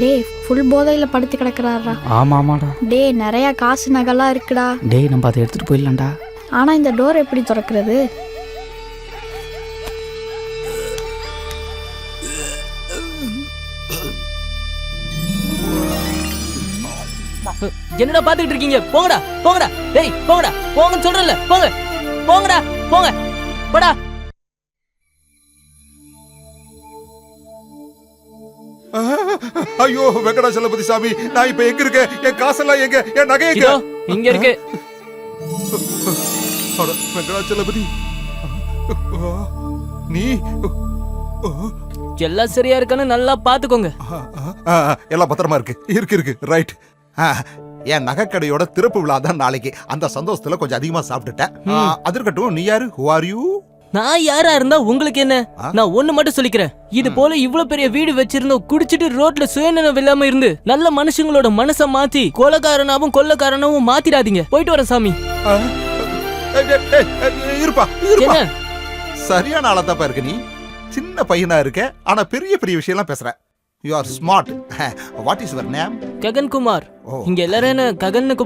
டேய் ஃபுல் போதையில படுத்து கிடக்குறாரா ஆமா ஆமாடா டேய் நிறைய காசு நகைலாம் இருக்குடா. டேய் நம்ம அதை எடுத்துட்டு போயிடலாம்டா. ஆனா இந்த டோர் எப்படி திறக்கிறது? என்னடா பாத்துக்கிட்டு இருக்கீங்க? போங்கடா போங்கடா. டேய் போங்கடா. போங்கன்னு சொல்றேன்ல போங்க. போங்கடா போங்க. போடா. ஐயோ வெங்கடாச்சலபதி சாமி நான் இப்ப எங்க இருக்கேன்? என் காசெல்லாம் எங்க? என் நகை எங்க? இதோ இங்க இருக்கு. அட, வெங்கடாச்சலபதி நீ எல்லாம் சரியா இருக்கான்னு நல்லா பாத்துக்கோங்க. ஆ, ஆ, எல்லாம் பத்திரமா இருக்கு. இருக்கு இருக்கு ரைட் என் நகைக்கடையோட திறப்பு விழா தான் நாளைக்கு. அந்த சந்தோஷத்துல கொஞ்சம் அதிகமா சாப்பிட்டுட்டேன். ஆ, அது இருக்கட்டும் நீ யாரு? ஹூ ஆர் யூ நான் யாரா இருந்தா உங்களுக்கு என்ன? நான் ஒண்ணு மட்டும் சொல்லிக்கிறேன். இது போல இவ்வளவு பெரிய வீடு வச்சிருந்தோம் குடிச்சிட்டு ரோட்ல சுயநலம் இல்லாம இருந்து நல்ல மனுஷங்களோட மனச மாத்தி கொலக்காரனாவும் கொள்ளக்காரனாவும் மாத்திடாதீங்க. போயிட்டு வரேன் சாமி. இருப்பா என்ன? சரியான ஆளா இருக்க நீ. சின்ன பையனா இருக்க ஆனா பெரிய பெரிய விஷயம்லாம் பேசுற. You are smart what is your name Gagan Kumar இங்க எல்லாரும் என்ன ககன்னு கூப்பிடு